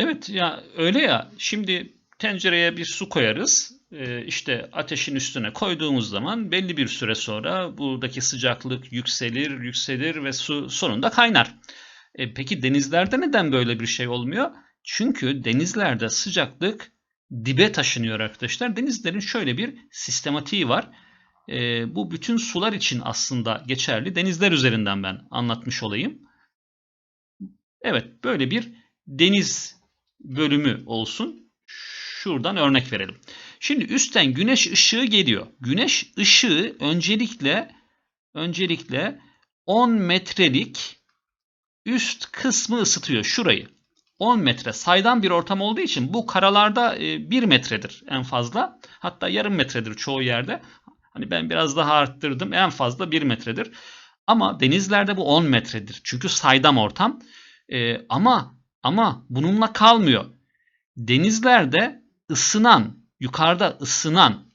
Evet ya öyle ya. Şimdi tencereye bir su koyarız. Ee, işte ateşin üstüne koyduğumuz zaman belli bir süre sonra buradaki sıcaklık yükselir, yükselir ve su sonunda kaynar. E, peki denizlerde neden böyle bir şey olmuyor? Çünkü denizlerde sıcaklık dibe taşınıyor arkadaşlar. Denizlerin şöyle bir sistematiği var. E, bu bütün sular için aslında geçerli. Denizler üzerinden ben anlatmış olayım. Evet böyle bir deniz bölümü olsun. Şuradan örnek verelim. Şimdi üstten güneş ışığı geliyor. Güneş ışığı öncelikle öncelikle 10 metrelik üst kısmı ısıtıyor şurayı. 10 metre saydam bir ortam olduğu için bu karalarda 1 metredir en fazla. Hatta yarım metredir çoğu yerde. Hani ben biraz daha arttırdım. En fazla 1 metredir. Ama denizlerde bu 10 metredir. Çünkü saydam ortam. Ee, ama ama bununla kalmıyor. Denizlerde ısınan, yukarıda ısınan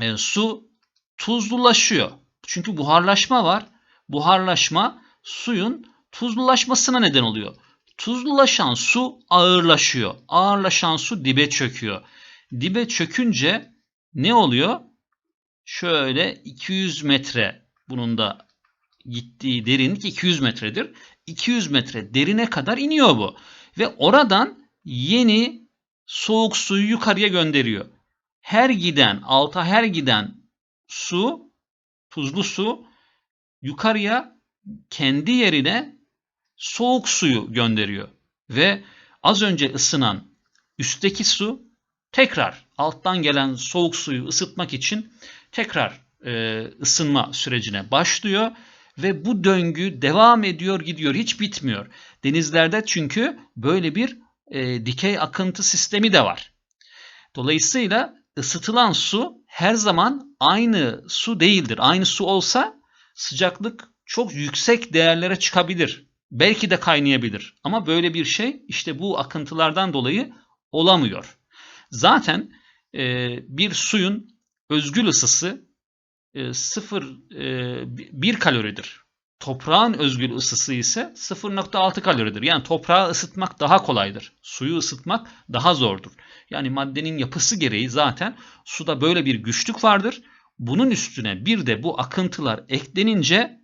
e, su tuzlulaşıyor. Çünkü buharlaşma var. Buharlaşma suyun tuzlulaşmasına neden oluyor. Tuzlulaşan su ağırlaşıyor. Ağırlaşan su dibe çöküyor. Dibe çökünce ne oluyor? Şöyle 200 metre bunun da gittiği derinlik 200 metredir. 200 metre derine kadar iniyor bu. Ve oradan yeni soğuk suyu yukarıya gönderiyor. Her giden, alta her giden su, tuzlu su yukarıya kendi yerine soğuk suyu gönderiyor. Ve az önce ısınan üstteki su tekrar alttan gelen soğuk suyu ısıtmak için tekrar e, ısınma sürecine başlıyor ve bu döngü devam ediyor gidiyor hiç bitmiyor. Denizlerde çünkü böyle bir e, dikey akıntı sistemi de var. Dolayısıyla ısıtılan su her zaman aynı su değildir. Aynı su olsa sıcaklık çok yüksek değerlere çıkabilir. Belki de kaynayabilir. Ama böyle bir şey işte bu akıntılardan dolayı olamıyor. Zaten e, bir suyun özgül ısısı 0 e, 1 kaloridir. Toprağın özgül ısısı ise 0.6 kaloridir. Yani toprağı ısıtmak daha kolaydır. Suyu ısıtmak daha zordur. Yani maddenin yapısı gereği zaten suda böyle bir güçlük vardır. Bunun üstüne bir de bu akıntılar eklenince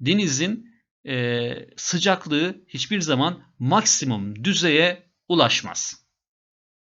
denizin e, sıcaklığı hiçbir zaman maksimum düzeye ulaşmaz.